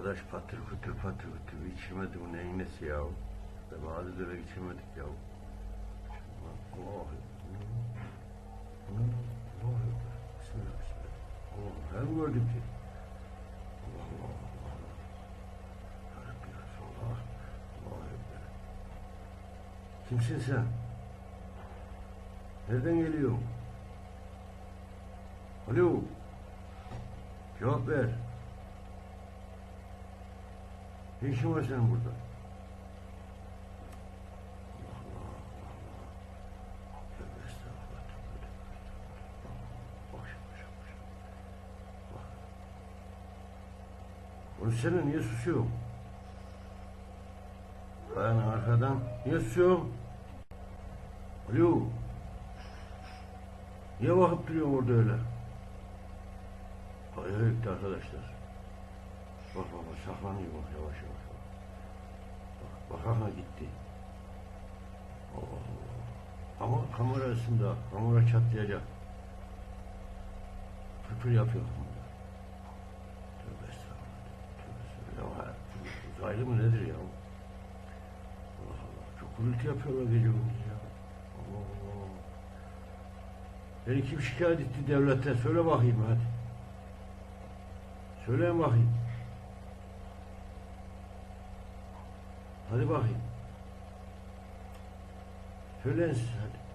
Arkadaş patır kütür patır kütür içirmedi bu neyin nesi ya? Zamanı da öyle içirmedik ya. Allah Allah Bismillah bismillah. Allah hem gördük ki. Allah Allah Allah. Ya Rabbi Resulallah. Allahu Ekber. Kimsin sen? Nereden geliyorsun? Alo. Cevap ver. Ne işin var senin burada? Konuşsana niye susuyorsun? Ben arkadan niye susuyorsun? Alo. Niye bakıp duruyorsun orada öyle? Ayağı yıktı arkadaşlar. Bak bak bak saklanıyor bak yavaş yavaş. Bak, bak aha gitti. Allah Allah. Ama kamerasında kamera çatlayacak. Pırpır yapıyor kamera. Tövbe estağfurullah. Tövbe estağfurullah. Ya, uzaylı mı nedir ya? Allah Allah. Çok gürültü yapıyorlar gece gündüz ya. Allah Allah. Beni kim şikayet etti devlete? Söyle bakayım hadi. Söyleyin bakayım. Hadi bakayım. Söyleyin siz hadi.